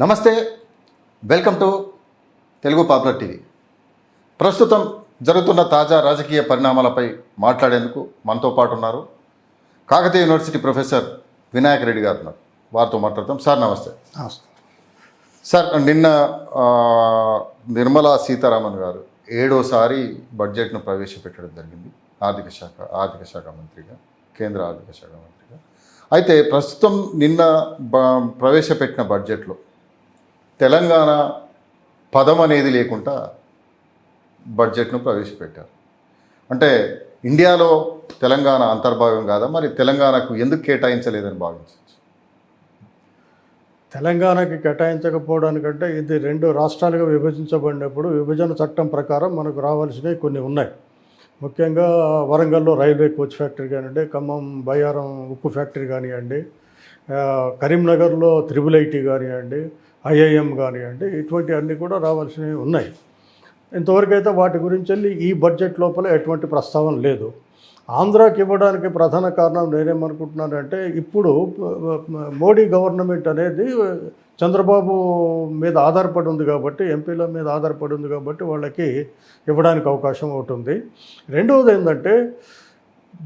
నమస్తే welcome to Telugu popular TV. ప్రస్తుతం జరుగుతున్న తాజా రాజకీయ పరిణామాలపై మాట్లాడేందుకు మనతో పాటు ఉన్నారు కాకతీయ యూనివర్సిటీ ప్రొఫెసర్ వినాయక్ రెడ్డి గారు ఉన్నారు. వారితో మాట్లాడతాం. సార్ నమస్తే. సార్ నిన్న నిర్మలా సీతారామన్ గారు ఏడోసారి బడ్జెట్ను ప్రవేశపెట్టడం జరిగింది. ఆర్థిక శాఖ ఆర్థిక శాఖ మంత్రిగా కేంద్ర ఆర్థిక శాఖ మంత్రిగా. అయితే ప్రస్తుతం నిన్న ప్రవేశపెట్టిన బడ్జెట్లో తెలంగాణ పదం అనేది లేకుండా బడ్జెట్ను ప్రవేశపెట్టారు. అంటే ఇండియాలో తెలంగాణ అంతర్భాగం కాదా? మరి తెలంగాణకు ఎందుకు కేటాయించలేదని భావించవచ్చు? తెలంగాణకి కేటాయించకపోవడానికంటే ఇది రెండు రాష్ట్రాలుగా విభజించబడినప్పుడు విభజన చట్టం ప్రకారం మనకు రావాల్సినవి కొన్ని ఉన్నాయి. ముఖ్యంగా వరంగల్లో రైల్వే కోచ్ ఫ్యాక్టరీ కానివ్వండి ఖమ్మం బయ్యారం ఉక్కు ఫ్యాక్టరీ కానివ్వండి కరీంనగర్లో త్రిబుల్ ఐటీ కానివ్వండి ఐఐఎం కానివ్వండి ఇటువంటి అన్నీ కూడా రావాల్సినవి ఉన్నాయి. ఇంతవరకు అయితే వాటి గురించి వెళ్ళి ఈ బడ్జెట్ లోపల ఎటువంటి ప్రస్తావన లేదు. ఆంధ్రాకి ఇవ్వడానికి ప్రధాన కారణం నేనేమనుకుంటున్నానంటే ఇప్పుడు మోడీ గవర్నమెంట్ అనేది చంద్రబాబు మీద ఆధారపడి ఉంది కాబట్టి ఎంపీల మీద ఆధారపడి ఉంది కాబట్టి వాళ్ళకి ఇవ్వడానికి అవకాశం ఒకటి ఉంది. రెండవది ఏంటంటే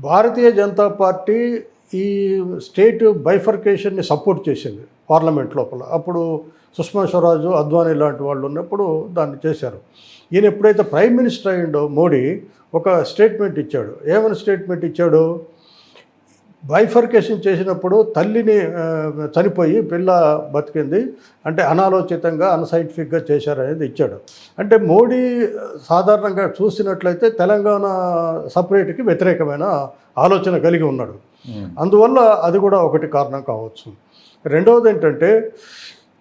భారతీయ జనతా పార్టీ ఈ స్టేట్ బైఫర్కేషన్ని సపోర్ట్ చేసింది. పార్లమెంట్ లోపల. అప్పుడు సుష్మా స్వరాజు అద్వానీ లాంటి వాళ్ళు ఉన్నప్పుడు దాన్ని చేశారు. ఈయన ఎప్పుడైతే ప్రైమ్ మినిస్టర్ అయ్యిండో మోడీ ఒక స్టేట్మెంట్ ఇచ్చాడు. ఏమైనా స్టేట్మెంట్ ఇచ్చాడు? బైఫర్కేషన్ చేసినప్పుడు తల్లిని చనిపోయి పిల్ల బతికింది. అంటే అనాలోచితంగా అన్సైంటిఫిక్గా చేశారనేది ఇచ్చాడు. అంటే మోడీ సాధారణంగా చూసినట్లయితే తెలంగాణ సపరేట్కి వ్యతిరేకమైన ఆలోచన కలిగి ఉన్నాడు. అందువల్ల అది కూడా ఒకటి కారణం కావచ్చు. రెండవది ఏంటంటే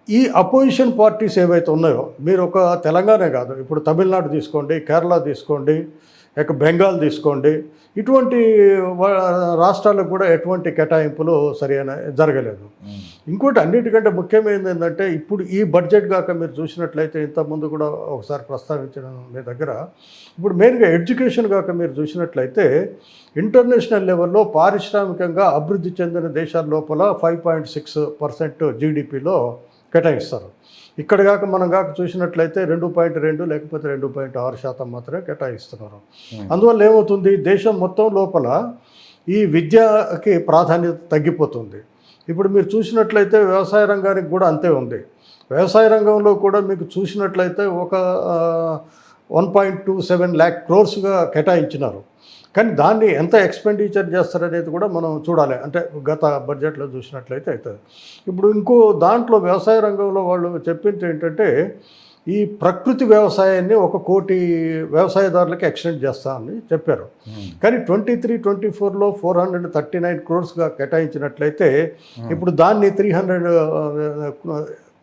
ఈ అపోజిషన్ పార్టీస్ ఏవైతే ఉన్నాయో మీరు ఒక తెలంగాణ కాదు ఇప్పుడు తమిళనాడు తీసుకోండి కేరళ తీసుకోండి ఇక బెంగాల్ తీసుకోండి. ఇటువంటి రాష్ట్రాలకు కూడా ఎటువంటి కేటాయింపులు సరైన జరగలేదు. ఇంకోటి అన్నిటికంటే ముఖ్యమైనది ఏంటంటే ఇప్పుడు ఈ బడ్జెట్ కాక మీరు చూసినట్లయితే ఇంతకుముందు కూడా ఒకసారి ప్రస్తావించిన మీ దగ్గర. ఇప్పుడు మెయిన్గా ఎడ్యుకేషన్ కాక మీరు చూసినట్లయితే ఇంటర్నేషనల్ లెవెల్లో పారిశ్రామికంగా అభివృద్ధి చెందిన దేశాల లోపల ఫైవ్ పాయింట్ సిక్స్ పర్సెంట్ జీడిపిలో కేటాయిస్తారు. ఇక్కడ కాక మనం కాక చూసినట్లయితే రెండు పాయింట్ రెండు లేకపోతే రెండు పాయింట్ ఆరు శాతం మాత్రమే కేటాయిస్తున్నారు. అందువల్ల ఏమవుతుంది? దేశం మొత్తం లోపల ఈ విద్యకి ప్రాధాన్యత తగ్గిపోతుంది. ఇప్పుడు మీరు చూసినట్లయితే వ్యవసాయ రంగానికి కూడా అంతే ఉంది. వ్యవసాయ రంగంలో కూడా మీకు చూసినట్లయితే ఒక one point two seven lakh క్రోర్స్గా కేటాయించినారు. కానీ దాన్ని ఎంత ఎక్స్పెండిచర్ చేస్తారనేది కూడా మనం చూడాలి. అంటే గత బడ్జెట్లో చూసినట్లయితే అవుతుంది ఇప్పుడు ఇంకో దాంట్లో వ్యవసాయ రంగంలో వాళ్ళు చెప్పింది ఏంటంటే ఈ ప్రకృతి వ్యవసాయాన్ని ఒక కోటి వ్యవసాయదారులకి ఎక్స్టెండ్ చేస్తామని చెప్పారు. కానీ ట్వంటీ త్రీ ట్వంటీ ఫోర్లో ఫోర్ హండ్రెడ్ థర్టీ నైన్ క్రోర్స్గా కేటాయించినట్లయితే ఇప్పుడు దాన్ని త్రీ హండ్రెడ్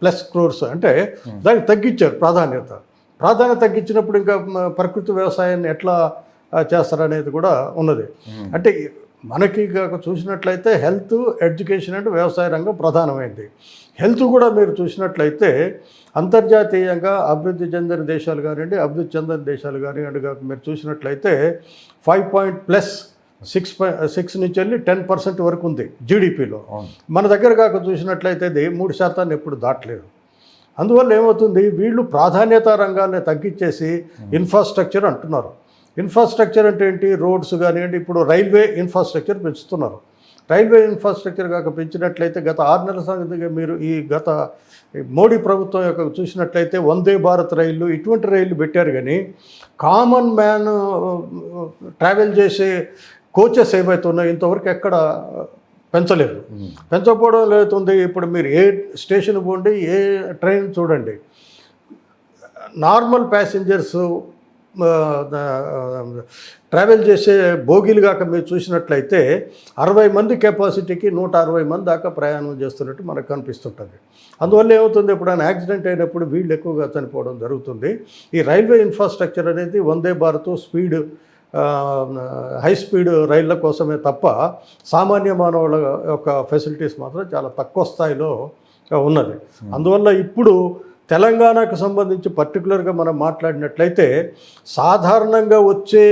ప్లస్ క్రోర్స్ అంటే దానికి తగ్గించారు ప్రాధాన్యత. ప్రాధాన్యత తగ్గించినప్పుడు ఇంకా ప్రకృతి వ్యవసాయాన్ని ఎట్లా చేస్తారనేది కూడా ఉన్నది. అంటే మనకి కాక చూసినట్లయితే హెల్త్ ఎడ్యుకేషన్ అంటే వ్యవసాయ రంగం ప్రధానమైంది. హెల్త్ కూడా మీరు చూసినట్లయితే అంతర్జాతీయంగా అభివృద్ధి చెందిన దేశాలు కానివ్వండి అభివృద్ధి చెందిన దేశాలు కానివ్వండి కాక మీరు చూసినట్లయితే five point plus six six నుంచి వెళ్ళి టెన్ పర్సెంట్ వరకు ఉంది జీడిపిలో. మన దగ్గర కాక చూసినట్లయితే ఇది మూడు శాతాన్ని ఎప్పుడు దాటలేదు. అందువల్ల ఏమవుతుంది? వీళ్ళు ప్రాధాన్యత రంగాన్ని తగ్గించేసి ఇన్ఫ్రాస్ట్రక్చర్ అంటున్నారు. ఇన్ఫ్రాస్ట్రక్చర్ అంటే ఏంటి? రోడ్స్ కానివ్వండి ఇప్పుడు రైల్వే ఇన్ఫ్రాస్ట్రక్చర్ పెంచుతున్నారు. రైల్వే ఇన్ఫ్రాస్ట్రక్చర్ కాక పెంచినట్లయితే గత ఆరు నెలల సంగతిగా మీరు ఈ గత మోడీ ప్రభుత్వం యొక్క చూసినట్లయితే వందే భారత్ రైళ్ళు ఇటువంటి రైళ్ళు పెట్టారు కానీ కామన్ మ్యాన్ ట్రావెల్ చేసే కోచెస్ ఏవైతే ఉన్నాయో ఇంతవరకు ఎక్కడ పెంచలేదు. పెంచకపోవడం అవుతుంది ఇప్పుడు మీరు ఏ స్టేషన్ పోండి ఏ ట్రైన్ చూడండి. నార్మల్ ప్యాసింజర్స్ ట్రావెల్ చేసే బోగీలు కాక మీరు చూసినట్లయితే అరవై మంది కెపాసిటీకి నూట అరవై మంది దాకా ప్రయాణం చేస్తున్నట్టు మనకు కనిపిస్తుంటుంది. అందువల్ల ఏమవుతుంది? ఎప్పుడైనా యాక్సిడెంట్ అయినప్పుడు వీళ్ళు ఎక్కువగా చనిపోవడం జరుగుతుంది. ఈ రైల్వే ఇన్ఫ్రాస్ట్రక్చర్ అనేది Vande Bharat speed high speed రైళ్ళ కోసమే తప్ప సామాన్య మానవుల యొక్క ఫెసిలిటీస్ మాత్రం చాలా తక్కువ స్థాయిలో ఉన్నది. అందువల్ల ఇప్పుడు తెలంగాణకు సంబంధించి పర్టికులర్గా మనం మాట్లాడినట్లయితే సాధారణంగా వచ్చే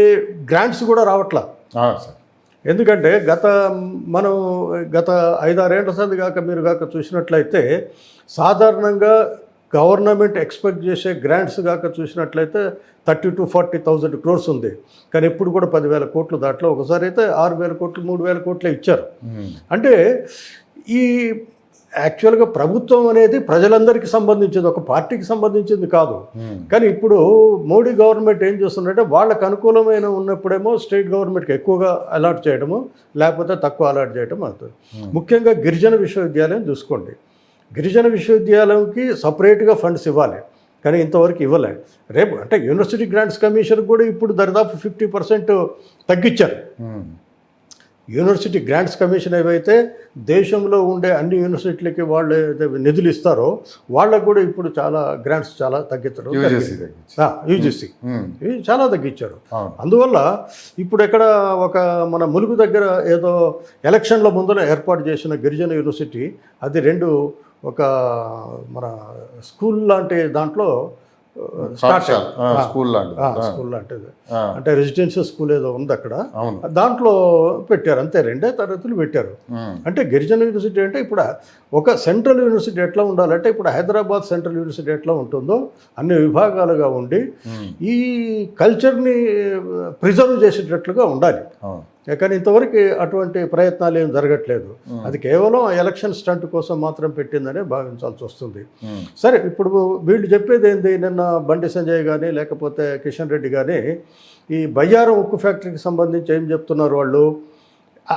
గ్రాంట్స్ కూడా రావట్లా? సార్. ఎందుకంటే గత మనం గత ఐదారేళ్ళ సంది కాక మీరు కాక చూసినట్లయితే సాధారణంగా గవర్నమెంట్ ఎక్స్పెక్ట్ చేసే గ్రాంట్స్ కాక చూసినట్లయితే thirty to forty thousand crores ఉంది. కానీ ఇప్పుడు కూడా పదివేల కోట్లు దాంట్లో ఒకసారి అయితే ఆరు వేల కోట్లు మూడు వేల కోట్లే ఇచ్చారు. అంటే ఈ యాక్చువల్గా ప్రభుత్వం అనేది ప్రజలందరికీ సంబంధించింది ఒక పార్టీకి సంబంధించింది కాదు. కానీ ఇప్పుడు మోడీ గవర్నమెంట్ ఏం చేస్తుందంటే వాళ్ళకు అనుకూలమైన ఉన్నప్పుడేమో స్టేట్ గవర్నమెంట్కి ఎక్కువగా అలాట్ చేయడము లేకపోతే తక్కువ అలాట్ చేయడం అవుతుంది ముఖ్యంగా గిరిజన విశ్వవిద్యాలయం చూసుకోండి. గిరిజన విశ్వవిద్యాలయంకి సపరేట్గా ఫండ్స్ ఇవ్వాలి. కానీ ఇంతవరకు ఇవ్వలే. రేపు అంటే యూనివర్సిటీ గ్రాంట్స్ కమిషన్ కూడా ఇప్పుడు దరిదాపు ఫిఫ్టీ పర్సెంట్ తగ్గించారు. యూనివర్సిటీ గ్రాంట్స్ కమిషన్ ఏవైతే దేశంలో ఉండే అన్ని యూనివర్సిటీలకి వాళ్ళు ఏదైతే నిధులు ఇస్తారో వాళ్ళకు కూడా ఇప్పుడు చాలా గ్రాంట్స్ చాలా తగ్గించడం యూజీసీ. ఇవి చాలా తగ్గించారు. అందువల్ల ఇప్పుడు ఎక్కడ ఒక మన ములుగు దగ్గర ఏదో ఎలక్షన్ల ముందర ఏర్పాటు చేసిన గిరిజన యూనివర్సిటీ అది రెండు ఒక మన స్కూల్ లాంటి దాంట్లో స్కూల్ స్కూల్ లాంటిది. అంటే రెసిడెన్షియల్ స్కూల్ ఏదో ఉంది అక్కడ. దాంట్లో పెట్టారు అంతే రెండే తరగతులు పెట్టారు. అంటే గిరిజన యూనివర్సిటీ అంటే ఇప్పుడు ఒక సెంట్రల్ యూనివర్సిటీ ఎట్లా ఉండాలంటే ఇప్పుడు హైదరాబాద్ సెంట్రల్ యూనివర్సిటీ ఎట్లా ఉంటుందో అన్ని విభాగాలుగా ఉండి. ఈ కల్చర్ని ప్రిజర్వ్ చేసేటట్లుగా ఉండాలి. కానీ ఇంతవరకు అటువంటి ప్రయత్నాలు ఏం జరగట్లేదు. అది కేవలం ఎలక్షన్ స్టంట్ కోసం మాత్రం పెట్టిందనే భావించాల్సి వస్తుంది. సరే ఇప్పుడు వీళ్ళు చెప్పేది ఏంది? నిన్న బండి సంజయ్ కానీ లేకపోతే కిషన్ రెడ్డి కానీ ఈ బయ్యారం ఉక్కు ఫ్యాక్టరీకి సంబంధించి ఏం చెప్తున్నారు వాళ్ళు?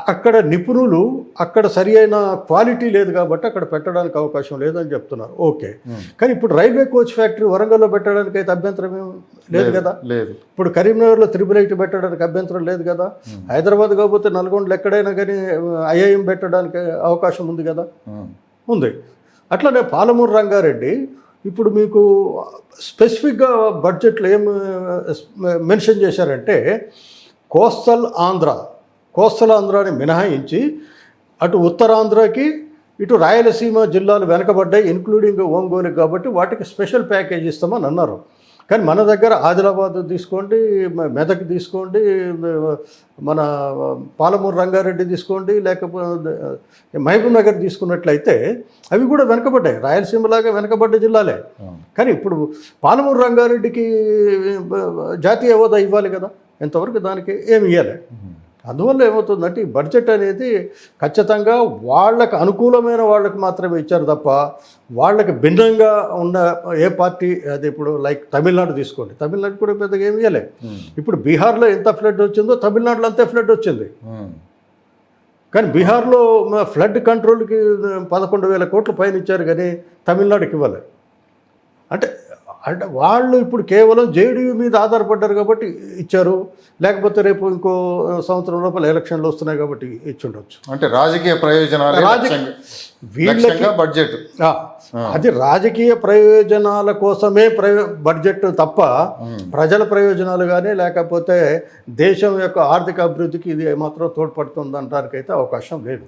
అక్కడ నిపుణులు అక్కడ సరి అయిన క్వాలిటీ లేదు కాబట్టి అక్కడ పెట్టడానికి అవకాశం లేదని చెప్తున్నారు. ఓకే. కానీ ఇప్పుడు రైల్వే కోచ్ ఫ్యాక్టరీ వరంగల్లో పెట్టడానికి అయితే అభ్యంతరం ఏం లేదు కదా? లేదు. ఇప్పుడు కరీంనగర్లో త్రిబుల్ ఐటీ పెట్టడానికి అభ్యంతరం లేదు కదా? హైదరాబాద్ కాకపోతే నల్గొండలో ఎక్కడైనా కానీ ఐఐఎం పెట్టడానికి అవకాశం ఉంది కదా. ఉంది. అట్లనే పాలమూరు రంగారెడ్డి ఇప్పుడు మీకు స్పెసిఫిక్గా బడ్జెట్లో ఏం మెన్షన్ చేశారంటే కోస్తల్ ఆంధ్ర కోస్తల్ ఆంధ్రాని మినహాయించి అటు ఉత్తరాంధ్రకి ఇటు రాయలసీమ జిల్లాలు వెనకబడ్డాయి ఇన్క్లూడింగ్ ఒంగోలు కాబట్టి వాటికి స్పెషల్ ప్యాకేజ్ ఇస్తామని అన్నారు కానీ మన దగ్గర ఆదిలాబాద్ తీసుకోండి మెదక్ తీసుకోండి మన పాలమూరు రంగారెడ్డి తీసుకోండి లేకపోతే మహబూబ్ నగర్ తీసుకున్నట్లయితే అవి కూడా వెనకబడ్డాయి రాయలసీమలాగా వెనకబడ్డ జిల్లాలే. కానీ ఇప్పుడు పాలమూరు రంగారెడ్డికి జాతీయ హోదా ఇవ్వాలి కదా ఎంతవరకు దానికి ఏమి ఇవ్వాలి. అందువల్ల ఏమవుతుందంటే ఈ బడ్జెట్ అనేది ఖచ్చితంగా వాళ్ళకి అనుకూలమైన వాళ్ళకి మాత్రమే ఇచ్చారు తప్ప వాళ్ళకి భిన్నంగా ఉన్న ఏ పార్టీ అది ఇప్పుడు లైక్ తమిళనాడు తీసుకోండి తమిళనాడు కూడా పెద్దగా ఏమి ఇవ్వలే ఉమ్. ఇప్పుడు బీహార్లో ఎంత ఫ్లడ్ వచ్చిందో తమిళనాడులో అంతే ఫ్లడ్ వచ్చింది ఉమ్. కానీ బీహార్లో ఫ్లడ్ కంట్రోల్కి పదకొండు వేల కోట్ల పైన ఇచ్చారు కానీ తమిళనాడుకి ఇవ్వలే అంటే అంటే వాళ్ళు ఇప్పుడు కేవలం జేడీయూ మీద ఆధారపడ్డారు కాబట్టి ఇచ్చారు. లేకపోతే రేపు ఇంకో సంవత్సరం లోపల ఎలక్షన్లు వస్తున్నాయి కాబట్టి ఇచ్చి ఉండొచ్చు అంటే రాజకీయ ప్రయోజనాలు రాజకీయ- వీళ్ళకి బడ్జెట్. అది రాజకీయ ప్రయోజనాల కోసమే బడ్జెట్ తప్ప ప్రజల ప్రయోజనాలు కానీ లేకపోతే దేశం యొక్క ఆర్థిక అభివృద్ధికి ఇది ఏమాత్రం తోడ్పడుతుంది అనడానికైతే అవకాశం లేదు.